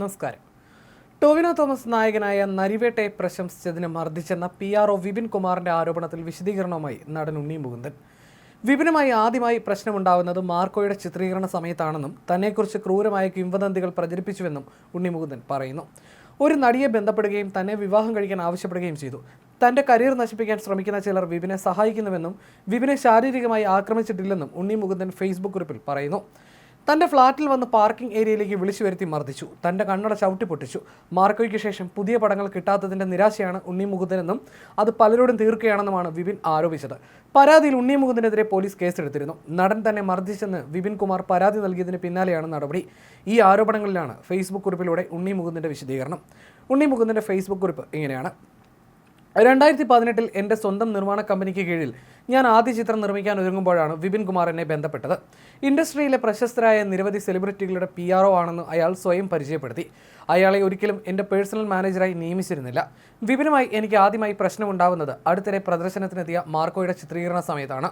നമസ്കാരം. ടോവിനോ തോമസ് നായകനായ നരിവേട്ടയെ പ്രശംസിച്ചതിന് മർദ്ദിച്ചെന്ന പി ആർ ഒ വിപിൻ കുമാറിന്റെ ആരോപണത്തിൽ വിശദീകരണവുമായി നടൻ ഉണ്ണി മുകുന്ദൻ. വിപിനുമായി ആദ്യമായി പ്രശ്നമുണ്ടാവുന്നത് മാർക്കോയുടെ ചിത്രീകരണ സമയത്താണെന്നും തന്നെക്കുറിച്ച് ക്രൂരമായ കിംവദന്തികൾ പ്രചരിപ്പിച്ചുവെന്നും ഉണ്ണി മുകുന്ദൻ പറയുന്നു. ഒരു നടിയെ ബന്ധപ്പെടുകയും തന്നെ വിവാഹം കഴിക്കാൻ ആവശ്യപ്പെടുകയും ചെയ്തു. തന്റെ കരിയർ നശിപ്പിക്കാൻ ശ്രമിക്കുന്ന ചിലർ വിപിനെ സഹായിക്കുന്നുവെന്നും വിപിനെ ശാരീരികമായി ആക്രമിച്ചിട്ടില്ലെന്നും ഉണ്ണി മുകുന്ദൻ ഫേസ്ബുക്ക് കുറിപ്പിൽ പറയുന്നു. തന്റെ ഫ്ളാറ്റിൽ വന്ന് പാർക്കിംഗ് ഏരിയയിലേക്ക് വിളിച്ചു വരുത്തി മർദ്ദിച്ചു. തന്റെ കണ്ണട ചവിട്ടി പൊട്ടിച്ചു. മാർക്കോയ്ക്ക് ശേഷം പുതിയ പടങ്ങൾ കിട്ടാത്തതിന്റെ നിരാശയാണ് ഉണ്ണി മുകുന്ദനെന്നും അത് പലരോടും തീർക്കുകയാണെന്നുമാണ് വിപിൻ ആരോപിച്ചത്. പരാതിയിൽ ഉണ്ണി മുകുന്ദനെതിരെ പോലീസ് കേസെടുത്തിരുന്നു. നടൻ തന്നെ മർദ്ദിച്ചെന്ന് വിപിൻ കുമാർ പരാതി നൽകിയതിന് പിന്നാലെയാണ് നടപടി. ഈ ആരോപണങ്ങളിലാണ് ഫേസ്ബുക്ക് കുറിപ്പിലൂടെ ഉണ്ണി മുകുന്ദന്റെ വിശദീകരണം. ഉണ്ണി മുകുന്ദന്റെ ഫേസ്ബുക്ക് കുറിപ്പ് ഇങ്ങനെയാണ്. രണ്ടായിരത്തി പതിനെട്ടിൽ എന്റെ സ്വന്തം നിർമ്മാണ കമ്പനിക്ക് കീഴിൽ ഞാൻ ആദ്യ ചിത്രം നിർമ്മിക്കാൻ ഒരുങ്ങുമ്പോഴാണ് വിപിൻ കുമാർ എന്നെ ബന്ധപ്പെട്ടത്. ഇൻഡസ്ട്രിയിലെ പ്രശസ്തരായ നിരവധി സെലിബ്രിറ്റികളുടെ പി ആർ ആണെന്ന് അയാൾ സ്വയം പരിചയപ്പെടുത്തി. അയാളെ ഒരിക്കലും എന്റെ പേഴ്സണൽ മാനേജറായി നിയമിച്ചിരുന്നില്ല. വിപിനുമായി എനിക്ക് ആദ്യമായി പ്രശ്നമുണ്ടാവുന്നത് അടുത്തിടെ പ്രദർശനത്തിനെത്തിയ മാർക്കോയുടെ ചിത്രീകരണ സമയത്താണ്.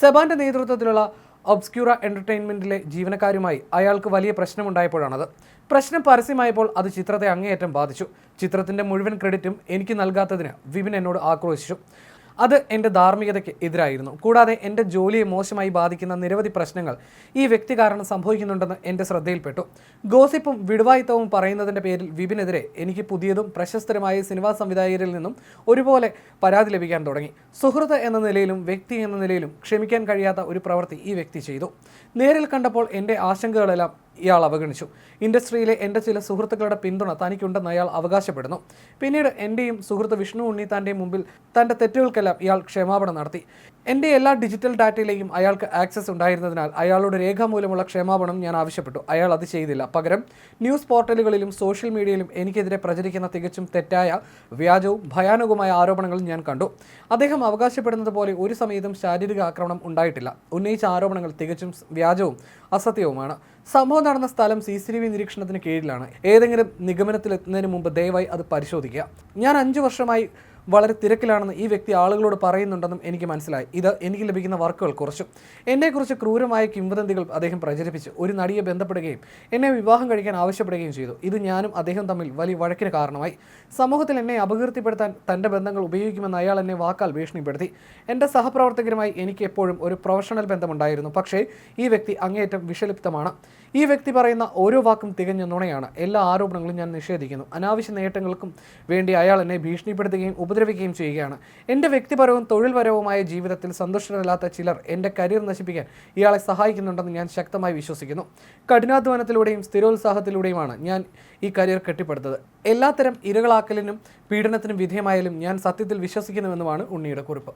സെബാന്റെ നേതൃത്വത്തിലുള്ള ഒബ്സ്ക്യൂറ എന്റർടൈൻമെന്റിലെ ജീവനക്കാരുമായി അയാൾക്ക് വലിയ പ്രശ്നമുണ്ടായപ്പോഴാണത്. പ്രശ്നം പരസ്യമായപ്പോൾ അത് ചിത്രത്തെ അങ്ങേയറ്റം ബാധിച്ചു. ചിത്രത്തിന്റെ മുഴുവൻ ക്രെഡിറ്റും എനിക്ക് നൽകാത്തതിന് വിപിൻ എന്നോട് ആക്രോശിച്ചു. അത് എന്റെ ധാർമ്മികതയ്ക്ക് എതിരായിരുന്നു. കൂടാതെ എന്റെ ജോലിയെ മോശമായി ബാധിക്കുന്ന നിരവധി പ്രശ്നങ്ങൾ ഈ വ്യക്തി കാരണം സംഭവിക്കുന്നുണ്ടെന്ന് എന്റെ ശ്രദ്ധയിൽപ്പെട്ടു. ഗോസിപ്പും വിടുവായിത്തവും പറയുന്നതിന്റെ പേരിൽ വിപിനെതിരെ എനിക്ക് പുതിയതും പ്രശസ്തരുമായ സിനിമാ സംവിധായകരിൽ നിന്നും ഒരുപോലെ പരാതി ലഭിക്കാൻ തുടങ്ങി. സുഹൃത്ത് എന്ന നിലയിലും വ്യക്തി എന്ന നിലയിലും ക്ഷമിക്കാൻ കഴിയാത്ത ഒരു പ്രവൃത്തി ഈ വ്യക്തി ചെയ്തു. നേരിൽ കണ്ടപ്പോൾ എന്റെ ആശങ്കകളെല്ലാം ഇയാൾ അവഗണിച്ചു. ഇൻഡസ്ട്രിയിലെ എന്റെ ചില സുഹൃത്തുക്കളുടെ പിന്തുണ തനിക്കുണ്ടെന്ന് അയാൾ അവകാശപ്പെടുന്നു. പിന്നീട് എന്റെയും സുഹൃത്ത് വിഷ്ണു ഉണ്ണിത്താന്റെയും മുമ്പിൽ തന്റെ തെറ്റുകൾക്കെല്ലാം ഇയാൾ ക്ഷമാപണം നടത്തി. എന്റെ എല്ലാ ഡിജിറ്റൽ ഡാറ്റയിലേക്കും അയാൾക്ക് ആക്സസ് ഉണ്ടായിരുന്നതിനാൽ അയാളുടെ രേഖാമൂലമുള്ള ക്ഷമാപണം ഞാൻ ആവശ്യപ്പെട്ടു. അയാൾ അത് ചെയ്തില്ല. പകരം ന്യൂസ് പോർട്ടലുകളിലും സോഷ്യൽ മീഡിയയിലും എനിക്കെതിരെ പ്രചരിക്കുന്ന തികച്ചും തെറ്റായ വ്യാജവും ഭയാനകവുമായ ആരോപണങ്ങളും ഞാൻ കണ്ടു. അദ്ദേഹം അവകാശപ്പെടുന്നത് പോലെ ഒരു സമയത്തും ശാരീരിക ആക്രമണം ഉണ്ടായിട്ടില്ല. ഉന്നയിച്ച ആരോപണങ്ങൾ തികച്ചും വ്യാജവും അസത്യവുമാണ്. സംഭവം നടന്ന സ്ഥലം സി സി ടി വി നിരീക്ഷണത്തിന് കീഴിലാണ്. ഏതെങ്കിലും നിഗമനത്തിലെത്തുന്നതിന് മുമ്പ് ദയവായി അത് പരിശോധിക്കുക. ഞാൻ അഞ്ചു വർഷമായി വളരെ തിരക്കിലാണെന്ന് ഈ വ്യക്തി ആളുകളോട് പറയുന്നുണ്ടെന്നും എനിക്ക് മനസ്സിലായി. ഇത് എനിക്ക് ലഭിക്കുന്ന വർക്കുകൾ കുറച്ചു. എന്നെക്കുറിച്ച് ക്രൂരമായ കിംവദന്തികൾ അദ്ദേഹം പ്രചരിപ്പിച്ച്. ഒരു നടിയെ ബന്ധപ്പെടുകയും എന്നെ വിവാഹം കഴിക്കാൻ ആവശ്യപ്പെടുകയും ചെയ്തു. ഇത് ഞാനും അദ്ദേഹം തമ്മിൽ വലിയ വഴക്കിന് കാരണമായി. സമൂഹത്തിൽ എന്നെ അപകീർത്തിപ്പെടുത്താൻ തന്റെ ബന്ധങ്ങൾ ഉപയോഗിക്കുമെന്ന് അയാൾ എന്നെ വാക്കാൽ ഭീഷണിപ്പെടുത്തി. എന്റെ സഹപ്രവർത്തകരുമായി എനിക്ക് എപ്പോഴും ഒരു പ്രൊഫഷണൽ ബന്ധമുണ്ടായിരുന്നു. പക്ഷേ ഈ വ്യക്തി അങ്ങേയറ്റം വിഷലിപ്തമാണ്. ഈ വ്യക്തി പറയുന്ന ഓരോ വാക്കും തികഞ്ഞ നുണയാണ്. എല്ലാ ആരോപണങ്ങളും ഞാൻ നിഷേധിക്കുന്നു. അനാവശ്യ നേട്ടങ്ങൾക്കും വേണ്ടി അയാൾ എന്നെ ഭീഷണിപ്പെടുത്തുകയും ഉപദ്രവിക്കുകയും ചെയ്യുകയാണ്. എന്റെ വ്യക്തിപരവും തൊഴിൽപരവുമായ ജീവിതത്തിൽ സന്തുഷ്ടരല്ലാത്ത ചിലർ എന്റെ കരിയർ നശിപ്പിക്കാൻ ഇയാളെ സഹായിക്കുന്നുണ്ടെന്ന് ഞാൻ ശക്തമായി വിശ്വസിക്കുന്നു. കഠിനാധ്വാനത്തിലൂടെയും സ്ഥിരോത്സാഹത്തിലൂടെയുമാണ് ഞാൻ ഈ കരിയർ കെട്ടിപ്പടുത്തത്. എല്ലാത്തരം ഇരകളാക്കലിനും പീഡനത്തിനും വിധേയമായാലും ഞാൻ സത്യത്തിൽ വിശ്വസിക്കുന്നുവെന്നുമാണ് ഉണ്ണിയുടെ കുറിപ്പ്.